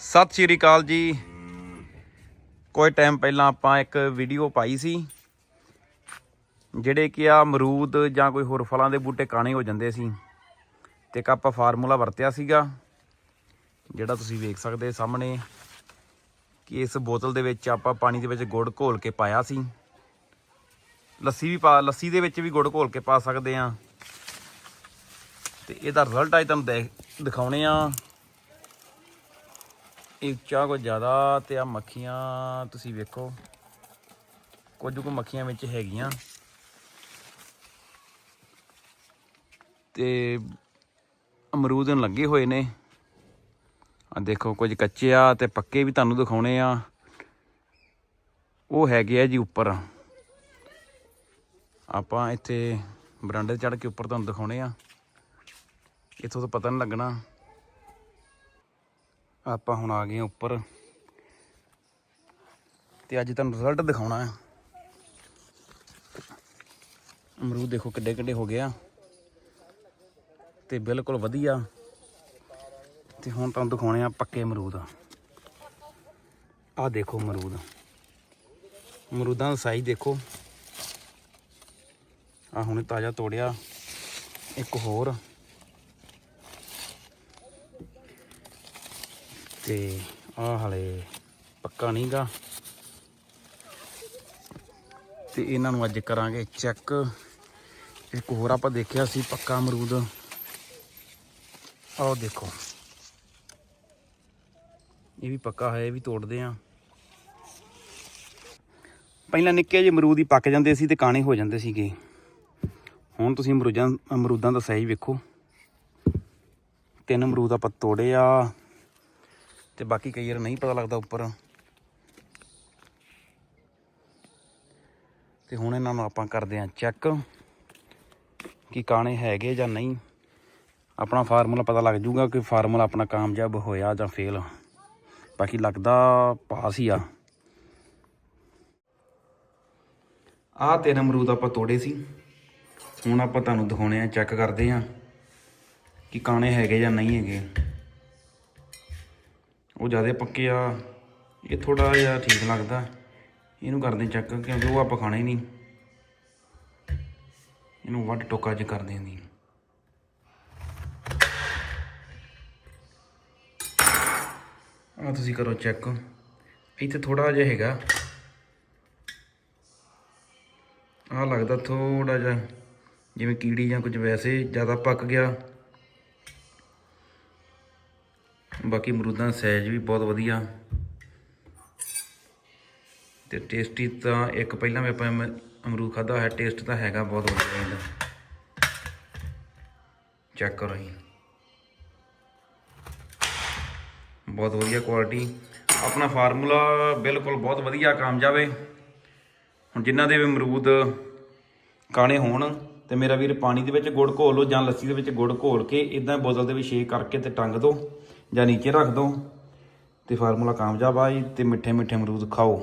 ਸਤਿ ਸ਼੍ਰੀ ਅਕਾਲ ਜੀ। ਕੋਈ ਟਾਈਮ ਪਹਿਲਾਂ ਆਪਾਂ ਇੱਕ ਵੀਡੀਓ ਪਾਈ ਸੀ, ਜਿਹੜੇ ਕਿ ਆ ਅਮਰੂਦ ਜਾਂ ਕੋਈ ਹੋਰ ਫਲਾਂ ਦੇ ਬੂਟੇ ਕਾਣੇ ਹੋ ਜਾਂਦੇ ਸੀ। ਤੇ ਇੱਕ ਆਪਾਂ ਫਾਰਮੂਲਾ ਵਰਤਿਆ ਸੀਗਾ, ਜਿਹੜਾ ਤੁਸੀਂ ਵੇਖ ਸਕਦੇ ਸਾਹਮਣੇ, ਕਿ ਇਸ ਬੋਤਲ ਦੇ ਵਿੱਚ ਆਪਾਂ ਪਾਣੀ ਦੇ ਵਿੱਚ ਗੁੜ ਘੋਲ ਕੇ ਪਾਇਆ ਸੀ। ਲੱਸੀ ਵੀ ਪਾ, ਲੱਸੀ ਦੇ ਵਿੱਚ ਵੀ ਗੁੜ ਘੋਲ ਕੇ ਪਾ ਸਕਦੇ ਆ ਤੇ ਇਹਦਾ ਰਿਜ਼ਲਟ ਅੱਜ ਤੁਹਾਨੂੰ ਦੇਖ, ਦਿਖਾਉਣੇ ਆ ਇਹ ਉੱਚਾ ਕੋ ਜ਼ਿਆਦਾ ਤੇ ਆ ਮੱਖੀਆਂ ਤੁਸੀਂ ਵੇਖੋ। ਕੁਝ ਕੁ ਮੱਖੀਆਂ ਵਿੱਚ ਹੈਗੀਆਂ। ਤੇ ਅਮਰੂਦ ਨੂੰ ਲੱਗੇ ਹੋਏ ਨੇ। ਆ ਦੇਖੋ ਕੁਝ ਕੱਚੇ ਆ ਤੇ ਪੱਕੇ ਵੀ ਤੁਹਾਨੂੰ ਦਿਖਾਉਣੇ ਆ। ਉਹ ਹੈਗੇ ਆ ਜੀ ਉੱਪਰ। ਆਪਾਂ ਇੱਥੇ ਬਰਾਂਡੇ ਚੜ ਕੇ ਉੱਪਰ ਤੁਹਾਨੂੰ ਦਿਖਾਉਣੇ ਆ। ਇੱਥੋਂ ਤਾਂ ਪਤਾ ਨਹੀਂ ਲੱਗਣਾ। ਆਪਾਂ ਹੁਣ ਆ ਗਏ ਉੱਪਰ। ਤੇ ਅੱਜ ਤੁਹਾਨੂੰ ਰਿਜ਼ਲਟ ਦਿਖਾਉਣਾ ਹੈ ਅਮਰੂਦ ਦੇਖੋ ਕਿੱਡੇ ਕਿੱਡੇ ਹੋ ਗਏ ਆ। ਤੇ ਬਿਲਕੁਲ ਵਧੀਆ। ਤੇ ਹੁਣ ਤੁਹਾਨੂੰ ਦਿਖਾਉਣੇ ਆ ਪੱਕੇ ਅਮਰੂਦ। ਆ ਦੇਖੋ ਅਮਰੂਦ। ਅਮਰੂਦਾਂ ਦਾ ਸਾਈਜ਼ ਦੇਖੋ। ਆ ਹੁਣੇ ਤਾਜ਼ਾ ਤੋੜਿਆ। ਇੱਕ ਹੋਰ। ਤੇ ਆ ਹਲੇ ਪੱਕਾ ਨਹੀਂਗਾ। ਤੇ ਇਹਨਾਂ ਨੂੰ ਅੱਜ ਕਰਾਂਗੇ ਚੈੱਕ। ਇੱਕ ਹੋਰ ਆਪਾਂ ਦੇਖਿਆ ਸੀ ਪੱਕਾ ਅਮਰੂਦ। ਆਹ ਦੇਖੋ। ਇਹ ਵੀ ਪੱਕਾ ਹੈ, ਇਹ ਵੀ ਤੋੜਦੇ ਆ ਪਹਿਲਾਂ ਨਿੱਕੇ ਜਿਹੇ ਅਮਰੂਦ ਹੀ ਪੱਕ ਜਾਂਦੇ ਸੀ ਤੇ ਕਾਣੇ ਹੋ ਜਾਂਦੇ ਸੀਗੇ। ਹੁਣ ਤੁਸੀਂ ਅਮਰੂਦਾਂ ਅਮਰੂਦਾਂ ਦਾ ਸਾਈਜ਼ ਵੇਖੋ। ਤਿੰਨ ਅਮਰੂਦ ਆਪਾਂ ਤੋੜੇ ਆ। ਤੇ ਬਾਕੀ ਕਈ ਵਾਰ ਨਹੀਂ ਪਤਾ ਲੱਗਦਾ ਉੱਪਰ। ਤੇ ਹੁਣ ਇਹਨਾਂ ਨੂੰ ਆਪਾਂ ਕਰਦੇ ਹਾਂ ਚੈੱਕ ਕਿ ਕਾਣੇ ਹੈਗੇ ਜਾਂ ਨਹੀਂ। ਆਪਣਾ ਫਾਰਮੂਲਾ ਪਤਾ ਲੱਗ ਜੂਗਾ ਕਿ ਫਾਰਮੂਲਾ ਆਪਣਾ ਕਾਮਯਾਬ ਹੋਇਆ ਜਾਂ ਫੇਲ ਬਾਕੀ ਲੱਗਦਾ ਪਾਸ ਹੀ ਆ। ਆਹ ਤਿੰਨ ਅਮਰੂਦ ਆਪਾਂ ਤੋੜੇ ਸੀ। ਹੁਣ ਆਪਾਂ ਤੁਹਾਨੂੰ ਦਿਖਾਉਣੇ ਆ ਚੈੱਕ ਕਰਦੇ ਆ ਕਿ ਕਾਣੇ ਹੈਗੇ ਜਾਂ ਨਹੀਂ ਹੈਗੇ। ਉਹ ਜ਼ਿਆਦਾ ਪੱਕੇ ਆ। ਇਹ ਥੋੜਾ ਜਿਹਾ ਠੀਕ ਲੱਗਦਾ। ਇਹਨੂੰ ਕਰਦੇ ਚੈੱਕ ਕਿਉਂਕਿ ਉਹ ਆਪਾਂ ਖਾਣਾ ਹੀ ਨਹੀਂ। ਇਹਨੂੰ ਵੱਡ ਟੋਕਾ ਚ ਕਰਦੇ ਆਂ ਦੀ ਆ ਤੁਸੀਂ ਕਰੋ ਚੈੱਕ ਇੱਥੇ ਥੋੜਾ ਜਿਹਾ ਹੈਗਾ। ਆ ਲੱਗਦਾ ਥੋੜਾ ਜਿਹਾ ਜਿਵੇਂ ਕੀੜੀ ਜਾਂ ਕੁਝ ਵੈਸੇ ਜ਼ਿਆਦਾ ਪੱਕ ਗਿਆ। ਬਾਕੀ ਅਮਰੂਦਾਂ ਦਾ ਸਾਈਜ਼ ਵੀ ਬਹੁਤ ਵਧੀਆ। ਤੇ ਟੇਸਟੀ ਤਾਂ ਇੱਕ ਪਹਿਲਾਂ ਵੀ ਆਪਾਂ ਅਮਰੂਦ ਖਾਦਾ ਹੋਇਆ ਟੇਸਟ ਤਾਂ ਹੈਗਾ ਬਹੁਤ ਵਧੀਆ ਇਹਦਾ। ਚੈੱਕ ਕਰੋ ਜੀ। ਬਹੁਤ ਵਧੀਆ ਕੁਆਲਿਟੀ ਆਪਣਾ ਫਾਰਮੂਲਾ ਬਿਲਕੁਲ ਬਹੁਤ ਵਧੀਆ ਕਾਮਯਾਬ ਹੈ ਹੁਣ ਜਿਨ੍ਹਾਂ ਦੇ ਵੀ ਅਮਰੂਦ ਕਾਣੇ ਹੋਣ, ਤੇ ਮੇਰਾ ਵੀਰ ਪਾਣੀ ਦੇ ਵਿੱਚ ਗੁੜ ਘੋਲ ਲਓ ਜਾਂ ਲੱਸੀ ਦੇ ਵਿੱਚ ਗੁੜ ਘੋਲ ਕੇ ਇਦਾਂ ਬੋਤਲ ਦੇ ਵਿੱਚ ਸ਼ੇਕ ਕਰਕੇ ਤੇ ਟੰਗ ਦਿਓ ਜਾਂ ਨੀਚੇ ਰੱਖ ਦਿਓ ਤੇ ਫਾਰਮੂਲਾ ਕਾਮਯਾਬ ਆ ਜੀ ਤੇ ਮਿੱਠੇ ਮਿੱਠੇ ਅਮਰੂਦ ਖਾਓ।